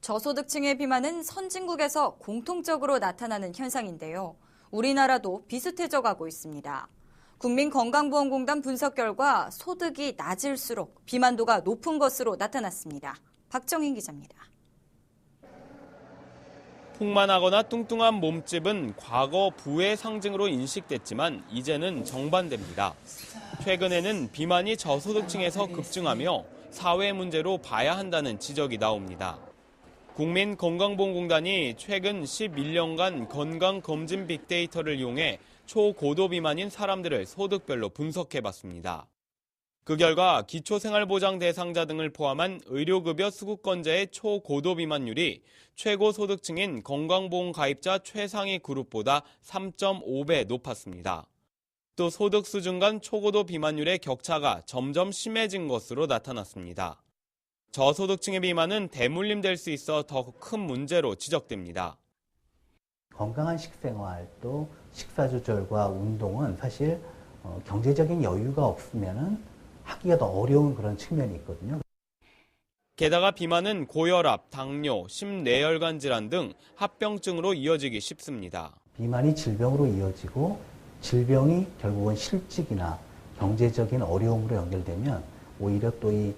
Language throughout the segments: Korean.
저소득층의 비만은 선진국에서 공통적으로 나타나는 현상인데요. 우리나라도 비슷해져 가고 있습니다. 국민건강보험공단 분석 결과 소득이 낮을수록 비만도가 높은 것으로 나타났습니다. 박정인 기자입니다. 풍만하거나 뚱뚱한 몸집은 과거 부의 상징으로 인식됐지만 이제는 정반대입니다. 최근에는 비만이 저소득층에서 급증하며 사회 문제로 봐야 한다는 지적이 나옵니다. 국민건강보험공단이 최근 11년간 건강검진 빅데이터를 이용해 초고도 비만인 사람들을 소득별로 분석해봤습니다. 그 결과 기초생활보장 대상자 등을 포함한 의료급여 수급권자의 초고도 비만율이 최고 소득층인 건강보험 가입자 최상위 그룹보다 3.5배 높았습니다. 또 소득 수준 간 초고도 비만율의 격차가 점점 심해진 것으로 나타났습니다. 저소득층의 비만은 대물림될 수 있어 더 큰 문제로 지적됩니다. 건강한 식생활 또 식사 조절과 운동은 사실 어, 경제적인 여유가 없으면은 하기가 더 어려운 그런 측면이 있거든요. 게다가 비만은 고혈압, 당뇨, 심뇌혈관 질환 등 합병증으로 이어지기 쉽습니다. 비만이 질병으로 이어지고 질병이 결국은 실직이나 경제적인 어려움으로 연결되면 오히려 또이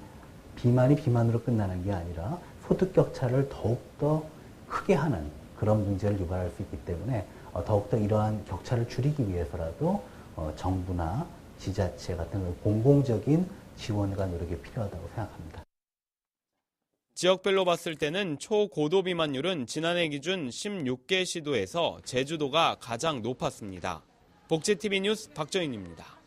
비만이 비만으로 끝나는 게 아니라 소득 격차를 더욱더 크게 하는 그런 문제를 유발할 수 있기 때문에 어, 더욱더 이러한 격차를 줄이기 위해서라도 어, 정부나 지자체 같은 공공적인 지원과 노력이 필요하다고 생각합니다. 지역별로 봤을 때는 초고도 비만율은 지난해 기준 16개 시도에서 제주도가 가장 높았습니다. 복지TV 뉴스 박정인입니다.